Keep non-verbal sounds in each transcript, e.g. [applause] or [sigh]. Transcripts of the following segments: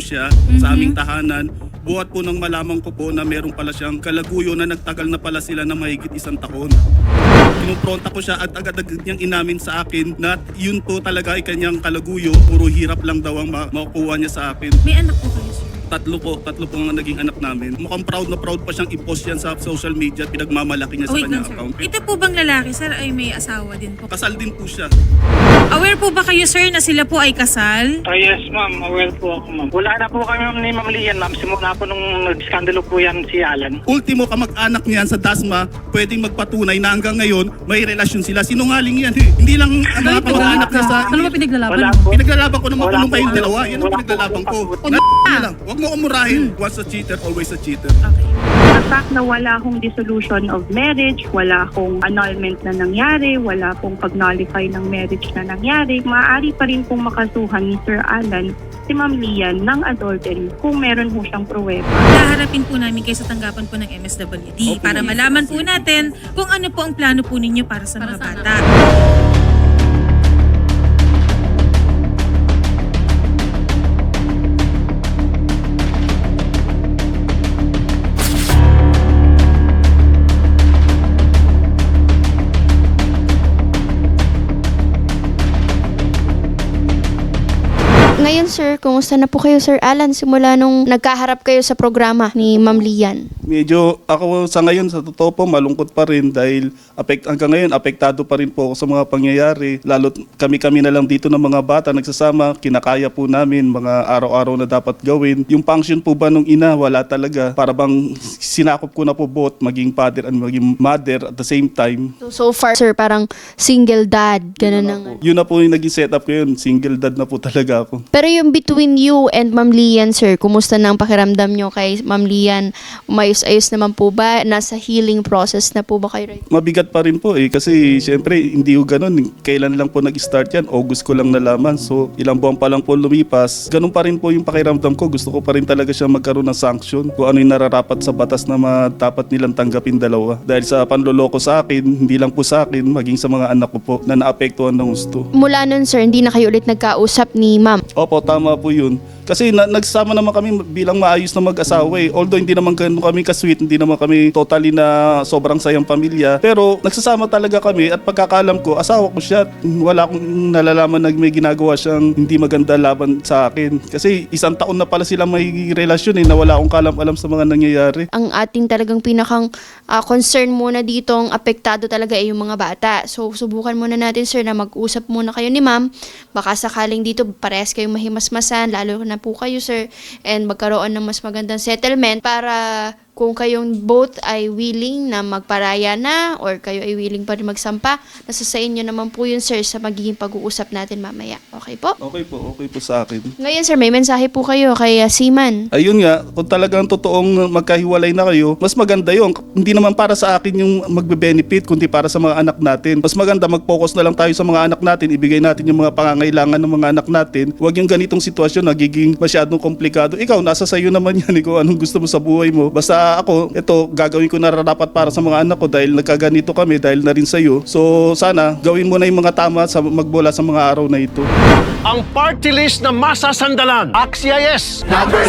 siya sa aming tahanan. Buhat po nang malaman ko po na meron pala siyang kalaguyo na nagtagal na pala sila na mahigit isang taon. Kinumpronta ko siya at agad-agad niyang inamin sa akin na yun po talaga ay kanyang kalaguyo. Puro hirap lang daw ang ma- makukuha niya sa akin. May anak po kayo. Tatlo po, tatlo po ang naging anak namin. Mukhang proud na proud pa siyang i-post yan sa social media at pinagmamalaki niya Oh, sa wait lang, kanyang sir. account. Ito po bang lalaki, sir, ay may asawa din po? Kasal din po siya. Aware po ba kayo, sir, na sila po ay kasal? Ah, yes, ma'am. Aware po ako, ma'am. Wala na po kami ni Ma'am Lian, ma'am. Simula po nung nag-skandalo po yan si Alan. Ultimo kamag-anak niyan sa Dasma, pwedeng magpatunay na hanggang ngayon may relasyon sila. Sinungaling yan. eh. Hindi lang ang mga kamag-anak niya sa... Ano ba pinaglalaban Wala mo? po. Pinaglalaban ko na Wala makulong po. kayong dalawa. Yan ang Wala po. pinaglalaban ko. Wala Na, lang. Huwag mo umurahin. Once a cheater, always a cheater. Okay. The fact na wala akong dissolution of marriage, wala akong annulment na nangyari, wala akong pag-nullify ng marriage na nangyari, maaari pa rin pong makasuhan ni Sir Alan si Ma'am Lian ng adultery kung meron ho siyang pruweba. Haharapin po namin kayo sa tanggapan po ng MSWD Okay. para malaman po natin kung ano po ang plano po ninyo para sa mga bata. Ngayon sir, kumusta na po kayo Sir Alan simula nung nagkaharap kayo sa programa ni Ma'am Lian? Medyo ako sa ngayon sa totoo po malungkot pa rin dahil apekt, hanggang ngayon apektado pa rin po ako sa mga pangyayari. Lalo kami-kami na lang dito ng mga bata nagsasama, kinakaya po namin mga araw-araw na dapat gawin. Yung function po ba nung ina, wala talaga. Para bang sinakop ko na po both, maging father and maging mother at the same time. So, so far sir, parang single dad, ganun na nga. Yun na po yung naging setup ko yun. Single dad na po talaga ako. Pero yung between you and Ma'am Lian sir, kumusta na ang pakiramdam nyo kay Ma'am Lian? Umayos-ayos naman po ba? Nasa healing process na po ba kayo right? Mabigat pa rin po eh kasi syempre hindi ko ganun. Kailan lang po nag-start yan? August ko lang nalaman. So ilang buwan pa lang po lumipas. Ganun pa rin po yung pakiramdam ko. Gusto ko pa rin talaga siya magkaroon ng sanction. Kung ano yung nararapat sa batas na ma- dapat nilang tanggapin dalawa. Dahil sa panloloko sa akin, hindi lang po sa akin, maging sa mga anak ko po na naapektuhan ng gusto. Mula nun sir, hindi na kayo ulit nagkausap ni Ma'am. Opo, tama po yun. Kasi na, nagsama naman kami bilang maayos na mag-asawa eh. Although hindi naman ganun kami ka-sweet, hindi naman kami totally na sobrang sayang pamilya. Pero nagsasama talaga kami at pagkakalam ko, asawa ko siya. Wala akong nalalaman na may ginagawa siyang hindi maganda laban sa akin. Kasi isang taon na pala sila may relasyon eh, na wala akong kalam-alam sa mga nangyayari. ang ating talagang pinakang ah, concern muna dito, ang apektado talaga ay yung mga bata. So, subukan muna natin, sir, na mag-usap muna kayo ni ma'am. Baka sakaling dito, parehas kayong mahimasmasan, lalo na po kayo, sir, and magkaroon ng mas magandang settlement para kung kayong both ay willing na magparaya na or kayo ay willing pa rin magsampa, nasa sa inyo naman po yun, sir, sa magiging pag-uusap natin mamaya. Okay po? Okay po, okay po sa akin. Ngayon, sir, may mensahe po kayo kay ah, Seaman. Ayun nga, kung talagang totoong magkahiwalay na kayo, mas maganda yun. Hindi naman para sa akin yung magbe-benefit, kundi para sa mga anak natin. Mas maganda mag-focus na lang tayo sa mga anak natin, ibigay natin yung mga pangangailangan ng mga anak natin. Huwag yung ganitong sitwasyon nagiging masyadong komplikado. Ikaw, nasa sayo naman yan eh, kung anong gusto mo sa buhay mo. Basta ako, ito, gagawin ko na dapat para sa mga anak ko dahil nagkaganito kami, dahil na rin sa'yo. So, sana, gawin mo na yung mga tama sa magbola sa mga araw na ito. ang party list na masasandalan. Axia yes! Ano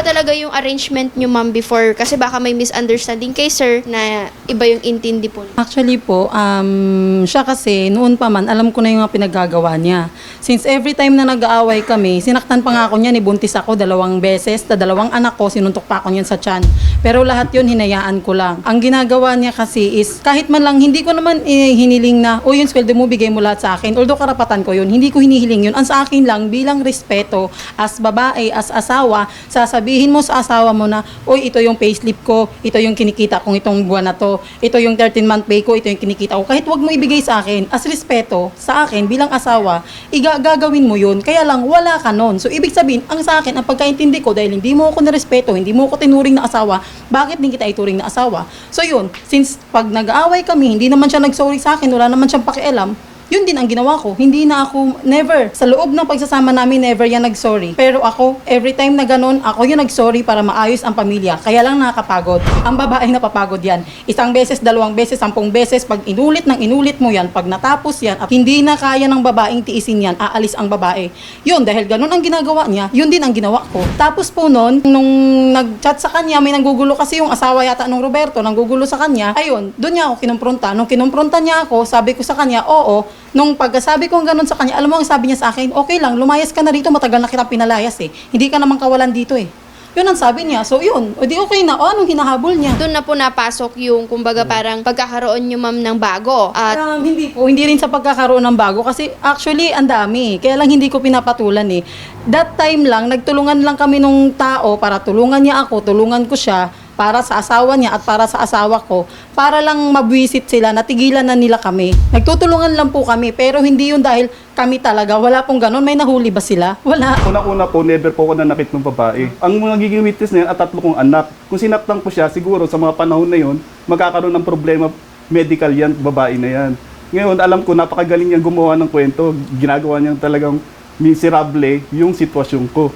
ba talaga yung arrangement nyo, ma'am, before? Kasi baka may misunderstanding kay sir na iba yung intindi po. Actually po, um, siya kasi noon pa man, alam ko na yung mga pinaggagawa niya. Since every time na nag-aaway kami, sinaktan pa nga ako niya, nibuntis ako dalawang beses, dalawang anak ko, sinuntok pa ako niyan sa tiyan. Pero lahat yun, hinayaan ko lang. Ang ginagawa niya kasi is, kahit man lang, hindi ko naman eh, hiniling na, o yung sweldo mo, bigay mo lahat sa akin. Although karapatan ko yun, hindi ko hinihiling yun. Ang sa akin lang, bilang respeto, as babae, as asawa, sasabihin mo sa asawa mo na, oy, ito yung payslip ko, ito yung kinikita kong itong buwan na to, ito yung 13-month pay ko, ito yung kinikita ko. Kahit wag mo ibigay sa akin, as respeto, sa akin, bilang asawa, igagagawin mo yun, kaya lang wala ka nun. So, ibig sabihin, ang sa akin, ang pagkaintindi ko, dahil hindi mo ako nirespeto, hindi mo ako tinuring na asawa, bakit din kita ituring na asawa? So, yun, since pag nag-aaway kami, hindi naman siya nag-sorry sa akin, wala naman siyang pakialam, Yun din ang ginawa ko. Hindi na ako, never. Sa loob ng pagsasama namin, never yan nag-sorry. Pero ako, every time na ganun, ako yung nag-sorry para maayos ang pamilya. Kaya lang nakakapagod. Ang babae napapagod yan. Isang beses, dalawang beses, sampung beses, pag inulit ng inulit mo yan, pag natapos yan, at hindi na kaya ng babaeng tiisin yan, aalis ang babae. Yun, dahil ganun ang ginagawa niya, yun din ang ginawa ko. Tapos po noon, nung nag-chat sa kanya, may nanggugulo kasi yung asawa yata nung Roberto, nanggugulo sa kanya, ayun, doon niya ako kinumpronta. Nung kinumpronta niya ako, sabi ko sa kanya, oo, nung pagkasabi ko ganun sa kanya, alam mo ang sabi niya sa akin, okay lang, lumayas ka na rito, matagal na kitang pinalayas eh. Hindi ka naman kawalan dito eh. Yun ang sabi niya. So yun, o di okay na. O anong hinahabol niya? Doon na po napasok yung, kumbaga, parang pagkakaroon nyo, ma'am, ng bago. At Um, hindi po, hindi rin sa pagkakaroon ng bago kasi actually ang dami. Kaya lang hindi ko pinapatulan eh. That time lang, nagtulungan lang kami nung tao para tulungan niya ako, tulungan ko siya para sa asawa niya at para sa asawa ko, para lang mabwisit sila, natigilan na nila kami. Nagtutulungan lang po kami, pero hindi yun dahil kami talaga. Wala pong ganun. May nahuli ba sila? Wala. Una-una po, never po ako nanakit ng babae. Ang nagiging witness na yan, at tatlo kong anak. Kung sinaktan ko siya, siguro sa mga panahon na yon, magkakaroon ng problema medical yan, babae na yan. Ngayon, alam ko, napakagaling niyang gumawa ng kwento. Ginagawa niyang talagang miserable yung sitwasyon ko.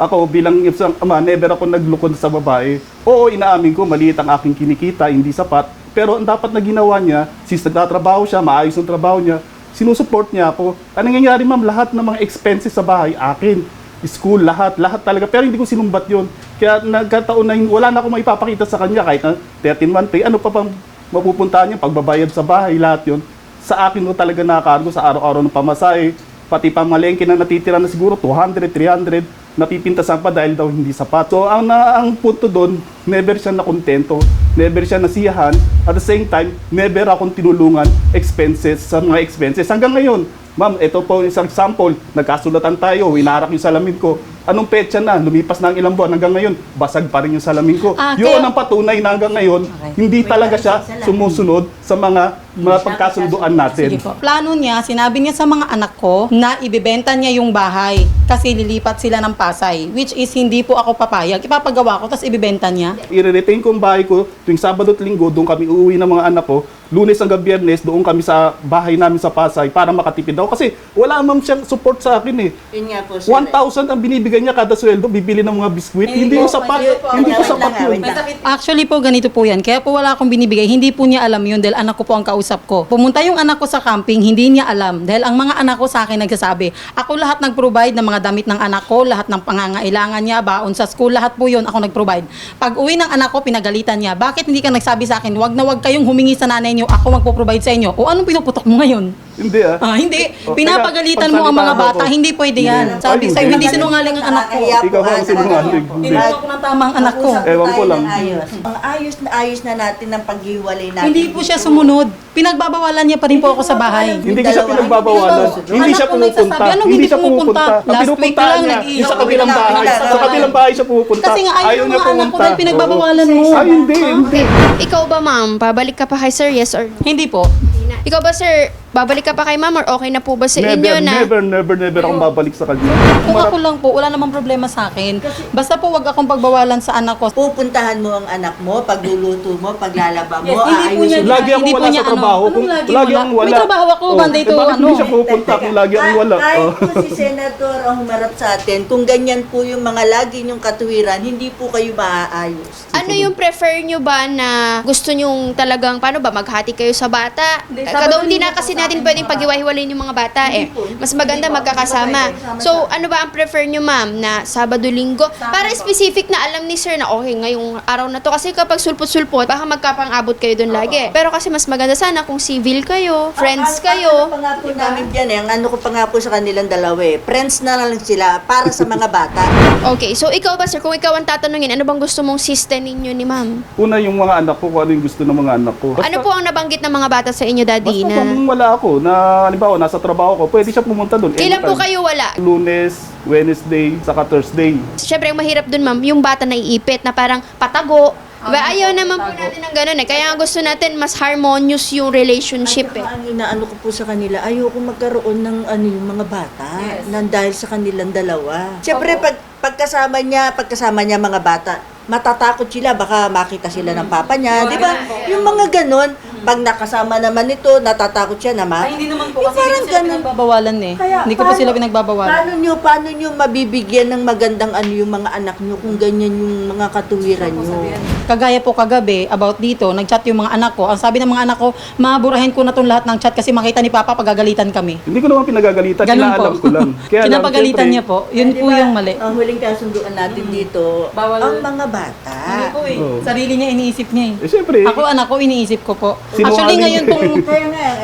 Ako, bilang isang ama, never ako naglukod sa babae. Oo, inaamin ko, maliit ang aking kinikita, hindi sapat. Pero ang dapat na ginawa niya, since nagtatrabaho siya, maayos ang trabaho niya, sinusupport niya ako. Anong nangyayari ma'am, lahat ng mga expenses sa bahay, akin. School, lahat, lahat talaga. Pero hindi ko sinumbat yon Kaya nagkataon na wala na akong maipapakita sa kanya kahit na 13 month pay. Ano pa bang mapupuntahan niya? Pagbabayad sa bahay, lahat yon Sa akin mo talaga nakakargo sa araw-araw ng pamasahe. Pati pamalengke na natitira na siguro 200, 300 napipintasan pa dahil daw hindi sapat. So ang, na, ang punto doon, never siya nakontento, never siya nasiyahan, at the same time, never akong tinulungan expenses sa mga expenses. Hanggang ngayon, ma'am, ito po isang example, nagkasulatan tayo, hinarak yung salamin ko. Anong petsa na, lumipas na ang ilang buwan, hanggang ngayon, basag pa rin yung salamin ko. Ah, Yun ang patunay na hanggang ngayon, hindi talaga siya sumusunod sa mga, mga pagkasunduan natin. Sige po. Plano niya, sinabi niya sa mga anak ko na ibibenta niya yung bahay kasi lilipat sila ng Pasay. Which is hindi po ako papayag. Ipapagawa ko, tapos ibibenta niya. i-retain ko ang bahay ko tuwing Sabado at Linggo, doon kami uuwi ng mga anak ko. Lunes hanggang Biyernes, doon kami sa bahay namin sa Pasay para makatipid ako. Kasi wala ma'am siyang support sa akin eh. Yun nga po, sir. 1,000 ang binibigay niya kada sweldo, bibili ng mga biskwit. Hindi po, ko sapat. Hindi ko sapat yun. Actually po, ganito po yan. Kaya po wala akong binibigay. Hindi po niya alam yun dahil anak ko po ang kausap ko. Pumunta yung anak ko sa camping, hindi niya alam. Dahil ang mga anak ko sa akin nagsasabi, ako lahat nag-provide ng mga damit ng anak ko, lahat ng pangangailangan niya, baon sa school, lahat po yun ako nag-provide. Pag uwi ng anak ko, pinagalitan niya. Bakit hindi ka nagsabi sa akin, wag na wag kayong humingi sa nanay niyo, ako magpo-provide sa inyo. O anong pinuputok mo ngayon? Hindi ah. Ah, hindi. O, Pinapagalitan mo ang mga bata. ako. Hindi pwede yan. Hindi. Sabi Ay, sa'yo, hindi. hindi sinungaling ang anak ko. Ikaw ang sinungaling? Hindi. Tinuro ko ng tama ang anak ko. Ewan ko tayo lang. ng Ayos. Ang ayos na ayos na natin ng paghiwalay natin. Hindi po siya sumunod. Pinagbabawalan niya pa rin po ako sa bahay. Hindi ko siya Dalawa. pinagbabawalan. Hindi Hindi siya ko pumupunta. nagsasabi, anong Hindi hindi siya pumupunta? Ang Last week pinupuntahan lang, niya, yung sa kabilang lang. bahay. Sa kabilang bahay siya pumupunta. Kasi nga ayaw ng niya mga anak ko pumunta. dahil pinagbabawalan mo. Ay, hindi, hindi. ikaw ba, ma'am? Pabalik ka pa kay sir, yes or no? Hindi po. Ikaw ba, sir? Babalik ka pa kay ma'am or okay na po ba sa Never, inyo na... never, never, never akong babalik sa kanya. Kung ako lang po, wala namang problema sa akin. Basta po wag akong pagbawalan sa anak ko. Pupuntahan mo ang anak mo, pagluluto mo, paglalaba mo, Yes, hindi po niya- aayusin mo. Lagi akong Hindi po wala niya sa trabaho. ano. Kung Anong lagi lagi wala? akong wala. May trabaho ako, Oh, Monday eh, to bakit ano? Hindi siya pupunta kung lagi akong wala. Kahit Oh. po si Senator ang humarap sa atin, kung ganyan po yung mga lagi niyong katuwiran, hindi po kayo maaayos. Ano yung prefer nyo ba na gusto nyong talagang, paano ba, maghati kayo sa bata? Hindi, Kada Sabado hindi na linggo kasi po natin pwedeng paghiwa-hiwalayin yung mga bata eh. Mas maganda magkakasama. So, ano ba ang prefer nyo, ma'am, na Sabado, Linggo? Para specific na alam ni sir na okay ngayong araw na to. Kasi kapag sulpot-sulpot, baka magkapang-abot kayo doon lagi. Pero kasi mas maganda sana kung civil kayo, friends Ang- kayo. Ang ano pa nga po namin dyan eh, ang ano ko pa nga po sa kanilang dalawa eh, friends na lang sila para sa mga bata. [laughs] Okay, so ikaw ba, sir, kung ikaw ang tatanungin, ano bang gusto mong system ninyo ni ma'am? Una yung mga anak ko, kung ano yung gusto ng mga anak ko. Ano po ang nabanggit ng mga bata sa inyo, daddy, Basta na... kung wala ako, na halimbawa nasa trabaho ko, pwede siya pumunta doon. Kailan po kayo wala? Lunes, Wednesday, saka Thursday. Siyempre, ang mahirap dun, ma'am, yung bata na iipit na parang patago. Diba? Ayaw naman po natin ng ganun eh. Kaya ang gusto natin, mas harmonious yung relationship eh. Ang inaano ko po sa kanila, ayoko magkaroon ng ano yung mga bata nang dahil sa kanilang dalawa. Siyempre pag pagkasama niya, pagkasama niya mga bata, matatakot sila baka makita sila ng papa niya, 'di ba? Yung mga ganon, Pag nakasama naman ito, natatakot siya naman. Ay, hindi naman po Yung kasi parang hindi ko sila ganun. pinagbabawalan eh. Kaya, hindi ko po paano- sila pinagbabawalan. Paano nyo, paano nyo mabibigyan ng magandang ano yung mga anak nyo kung ganyan yung mga katuwiran nyo? Kagaya po kagabi, about dito, nag-chat yung mga anak ko. Ang sabi ng mga anak ko, maburahin ko na itong lahat ng chat kasi makita ni Papa pagagalitan kami. Hindi ko naman pinagagalitan, Ganun inaalam po. ko lang. [laughs] Kaya lang, Pinapagalitan syempre, niya po. Yun Eh, po yung mali. Ang huling kasunduan natin dito, Bawal- ang mga bata. Hindi po eh. Oo. Sarili niya iniisip niya eh. Eh, syempre, Ako anak ko iniisip ko po. Actually ngayon [laughs] eto,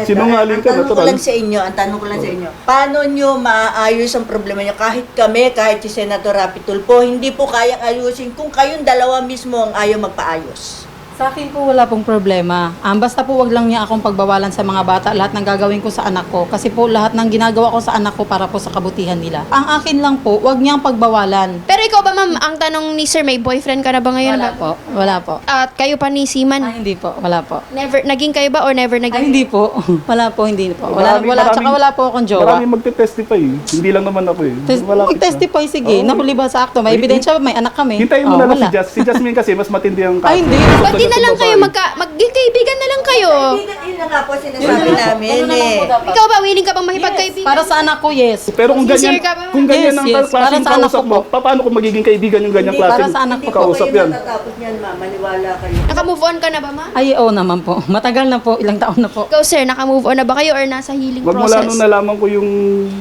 Sinungaling ang ka, tanong ko natural. lang sa inyo, ang tanong ko lang sa inyo, paano nyo maaayos ang problema nyo? Kahit kami, kahit si Senator Rapi Tulfo, hindi po kayang ayusin kung kayong dalawa mismo ang ayaw magpaayos. Sa akin po wala pong problema. Um, basta po wag lang niya akong pagbawalan sa mga bata, lahat ng gagawin ko sa anak ko. Kasi po lahat ng ginagawa ko sa anak ko para po sa kabutihan nila. Ang akin lang po, wag niyang pagbawalan. Pero ikaw ba ma'am, ang tanong ni sir, may boyfriend ka na ba ngayon? Wala ba? po. Wala po. At kayo pa ni Siman? Ay, hindi po. Wala po. Never, naging kayo ba or never naging? Ay, hindi po. [laughs] Wala po, hindi po. Wala, Marami- wala, tsaka wala po akong jowa. Maraming magte-testify. eh. Hindi lang naman ako eh. Test, Malapit na. mag-testify, sige. Oo. Nahuli ba sa akto? May Ay, ebidensya ba? May anak kami. Hintayin mo Oh, na lang wala. si Jas. Si Jasmine kasi mas matindi ang kaso. Ay, hindi. Ba't di na lang kayo magka, maging kaibigan na lang kayo? Kaibigan, yun na nga po sinasabi namin naman eh. Ikaw ba, willing ka bang makipagkaibigan? Para sa anak ko, yes. Pero kung ganyan, ka ba? kung ganyan Yes, ang yes. klaseng Para sa anak kausap ko mo, pa- paano kung magiging kaibigan yung ganyang Hindi, klase? para sa anak Hindi ko. po Kausap kayo yan. matatapos niyan, ma. Maniwala kayo. Naka-move on ka na ba, ma? Ay, oo naman po. Matagal na po. Ilang taon na po. Ikaw, sir, naka-move on na ba kayo or nasa healing Magmula nung process? nalaman ko yung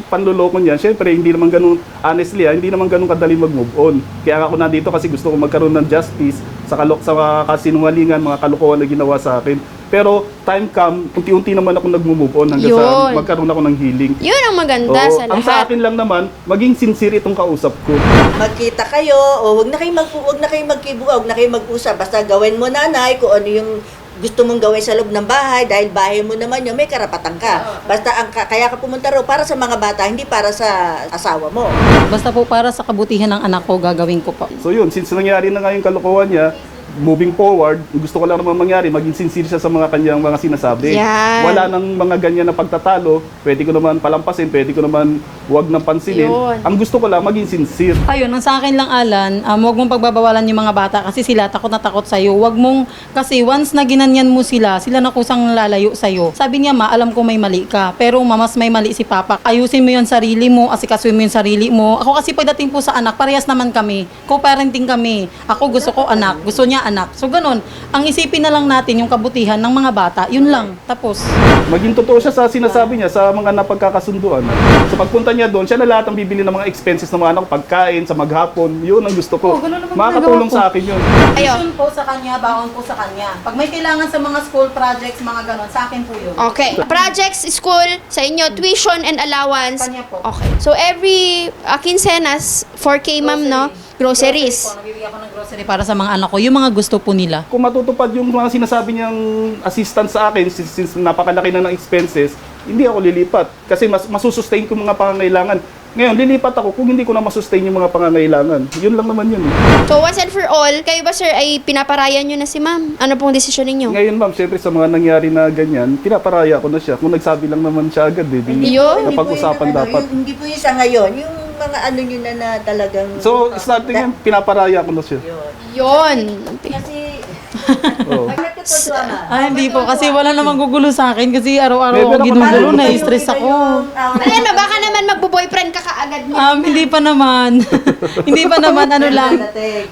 panluloko niyan, syempre hindi naman ganun, honestly ah, hindi naman ganun kadali mag-move on. Kaya ako nandito kasi gusto ko magkaroon ng justice sa kalok sa mga kasinungalingan, mga kalokohan na ginawa sa akin. Pero time come, unti-unti naman ako nag-move on hanggang sa Yun. magkaroon ako ng healing. Yun ang maganda Oo, sa ang sa lahat. akin lang naman, maging sincere itong kausap ko. Magkita kayo, o wag na kayo mag wag na kayo magkibuga, wag na kayo mag-usap. Basta gawin mo nanay kung ano yung gusto mong gawin sa loob ng bahay dahil bahay mo naman yun, may karapatan ka. Basta ang ka- kaya ka pumunta raw para sa mga bata, hindi para sa asawa mo. Basta po para sa kabutihan ng anak ko, gagawin ko po. So yun, since nangyari na nga yung kalokohan niya, moving forward, gusto ko lang naman mangyari, maging sincere siya sa mga kanyang mga sinasabi. Yan. Wala nang mga ganyan na pagtatalo, pwede ko naman palampasin, pwede ko naman wag nang pansinin. Yun. Ang gusto ko lang, maging sincere. Ayun, ang sa akin lang, Alan, um, huwag mong pagbabawalan yung mga bata kasi sila takot na takot sa'yo. Huwag mong, kasi once na ginanyan mo sila, sila na kusang lalayo sa'yo. Sabi niya, ma, alam ko may mali ka. Pero ma, mas may mali si Papa. Ayusin mo yung sarili mo, asikasuin mo yung sarili mo. Ako kasi pagdating po sa anak, parehas naman kami. Co-parenting kami. Ako gusto ko anak, gusto niya anak. So ganun, ang isipin na lang natin yung kabutihan ng mga bata, yun lang. Tapos, Maging totoo siya sa sinasabi niya, sa mga napagkakasunduan. Sa pagpunta niya doon, siya na lahat ang bibili ng mga expenses ng mga anak, pagkain, sa maghapon. Yun ang gusto ko. Oo, ganun naman Makakatulong ginagawa sa akin yun. Ayo. Tuition po sa kanya, baon po sa kanya. Pag may kailangan sa mga school projects, mga ganon, sa akin po yun. Okay. Projects, school, sa inyo, tuition and allowance. Kanya po. Okay. So, every uh, quincenas, 4K, ma'am, no? Groceries. po, nabibigyan ko ng grocery para sa mga anak ko. Yung mga gusto po nila. kung matutupad yung mga sinasabi niyang assistance sa akin, since, since napakalaki na ng expenses, hindi ako lilipat. Kasi mas masusustain ko mga pangangailangan. Ngayon, lilipat ako kung hindi ko na masustain yung mga pangangailangan. Yun lang naman yun. So, once and for all, kayo ba, sir, ay pinaparayan nyo na si ma'am? Ano pong desisyon ninyo? Ngayon, ma'am, syempre sa mga nangyari na ganyan, pinaparaya ko na siya. Kung nagsabi lang naman siya agad, eh, di, Yun. Hindi po yun ang dapat. Ano, yung, hindi po yun sa ngayon. Yung mga ano nyo na na talagang... So, starting yan, pinaparaya ko na siya. Yun. Kasi... [laughs] Oo. Bakit ka to, Mama? Ay, hindi po. Kasi wala namang gugulo sa akin. Kasi araw-araw ako ginugulo parang- na. Stress ako. Ayan na, baka naman magbo-boyfriend ka kaagad niya. Um, hindi pa naman. [laughs] hindi pa naman. Ano lang.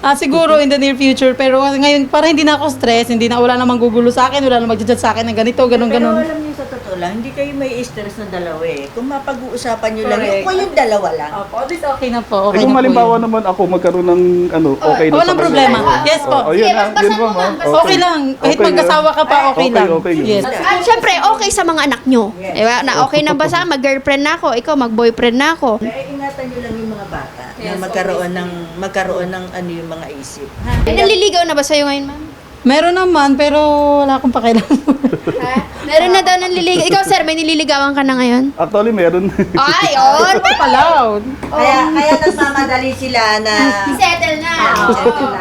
Ah, siguro in the near future. Pero ngayon, para hindi na ako stress. Hindi na, wala namang gugulo sa akin. Wala namang mag sa akin ng ganito, ganun, Pero ganun. alam niyo lang, hindi kayo may stress na dalawa eh. Kung mapag-uusapan niyo lang, yung, Correct. kung yung dalawa lang. Opo, at least okay na po. Eh, Okay kung na po malimbawa yun. naman ako magkaroon ng ano, okay na Walang sa problema. Yes po. Oh, yun, Sige, ah, basta yun mo? Okay lang. Kahit Okay, magkasawa ka pa, okay, Okay, lang. okay yun. Yes. At syempre, okay sa mga anak nyo. Diba? Na okay na ba sa [laughs] mag-girlfriend na ako, ikaw mag-boyfriend na ako. Kaya ingatan niyo lang yung mga bata na magkaroon ng magkaroon ng ano yung mga isip. Ha? Ay, naliligaw na ba sa'yo ngayon, ma'am? Meron naman, pero wala akong pakialam. Ha? Meron na daw naliligaw. Ikaw, sir, may nililigawan ka na ngayon? Actually, meron. Ay, [laughs] on! Paloud. Kaya kaya nagmamadali sila na Settle na.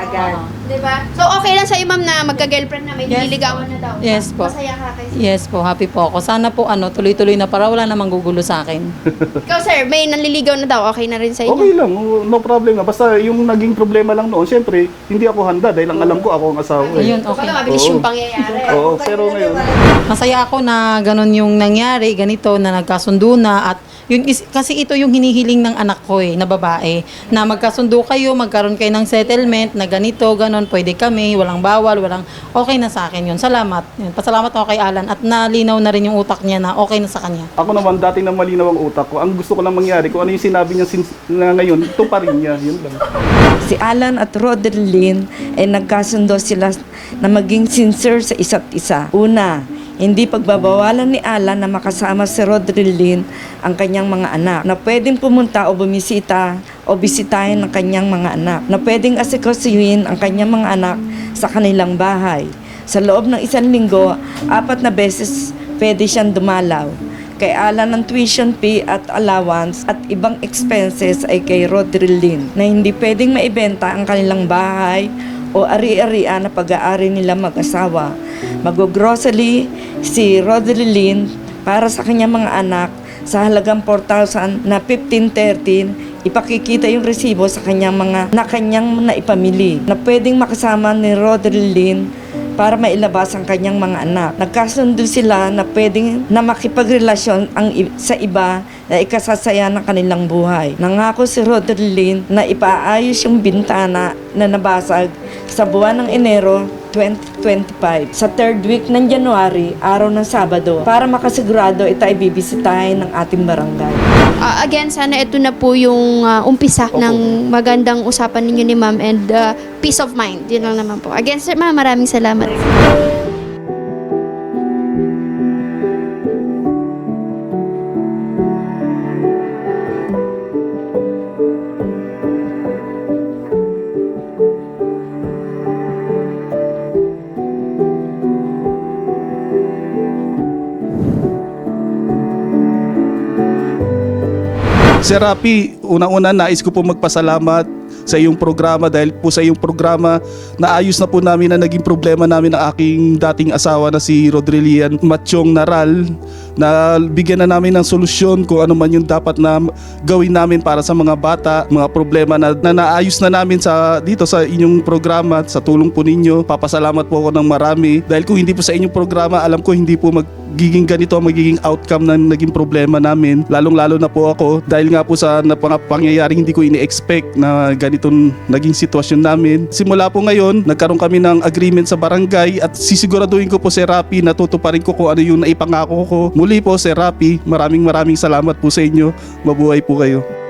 Agad. Diba? So, okay lang sa'yo, ma'am, na magka-girlfriend na may Yes. nililigawan na daw. Yes po. Masaya ka kay Yes po, happy po ako. Sana po ano, tuloy-tuloy na para wala namang gugulo sa akin. [laughs] Ikaw, sir, may nanliligaw na daw. Okay na rin sa inyo. Okay lang, no problem nga. Basta yung naging problema lang noon, syempre, hindi ako handa dahil ang alam ko ako ang asawa. eh. Ayun, Okay. okay. mabilis Oo. yung pangyayari. [laughs] Oo, pero ngayon, Masaya ako na ganun yung nangyari, ganito, na nagkasundo na at yun is, kasi ito yung hinihiling ng anak ko eh, na babae, na magkasundo kayo, magkaroon kayo ng settlement, na ganito, ganon, pwede kami, walang bawal, walang, okay na sa akin yun. Salamat. Yun, pasalamat ako kay Alan at nalinaw na rin yung utak niya na okay na sa kanya. ako naman dati na malinaw ang utak ko. Ang gusto ko lang mangyari, kung ano yung sinabi niya sin- na ngayon, ito pa rin niya. Yun lang. Si Alan at Rodelyn ay nagkasundo sila na maging sincere sa isa't isa. Una, hindi pagbabawalan ni Alan na makasama si Rodelyn ang kanyang mga anak. Na pwedeng pumunta o bumisita o bisitahin ng kanyang mga anak. Na pwedeng asikasuhin ang kanyang mga anak sa kanilang bahay. Sa loob ng isang linggo, apat na beses pwede siyang dumalaw. Kay Alan ng tuition fee at allowance at ibang expenses ay kay Rodrilyn na hindi pwedeng maibenta ang kanilang bahay o ari-arian na pag-aari nila mag-asawa. Mag-grocery si Rodrilyn para sa kanyang mga anak sa halagang 4,000 na 1513 ipakikita yung resibo sa kanyang mga na kanyang naipamili na pwedeng makasama ni Rodrilyn para mailabas ang kanyang mga anak. Nagkasundo sila na pwedeng na makipagrelasyon ang sa iba na ikasasaya ng kanilang buhay. Nangako si Rodrilyn na ipaayos yung bintana na nabasag sa buwan ng Enero 2025 sa third week ng January, araw ng Sabado, para makasigurado ito ay bibisitahin ng ating barangay. Ah, again, sana ito na po yung ah, umpisa ng magandang usapan ninyo ni ma'am and ah, peace of mind. Yun lang naman po. Again, sir, ma'am, maraming salamat. Sir Rapi, una-una nais ko po magpasalamat sa iyong programa dahil po sa iyong programa naayos na po namin na naging problema namin ng aking dating asawa na si Rodrilian Matchong Naral na bigyan na namin ng solusyon kung ano man yung dapat na gawin namin para sa mga bata, mga problema na, na naayos na namin sa dito sa inyong programa sa tulong po ninyo. Papasalamat po ako ng marami dahil kung hindi po sa inyong programa, alam ko hindi po magiging ganito ang magiging outcome ng naging problema namin. Lalong-lalo na po ako dahil nga po sa napang- pangyayaring hindi ko ini-expect na ganitong naging sitwasyon namin. Simula po ngayon, nagkaroon kami ng agreement sa barangay at sisiguraduhin ko po si Rapi na tutuparin ko kung ano yung naipangako ko. Muli po si Rapi, maraming maraming salamat po sa inyo. Mabuhay po kayo.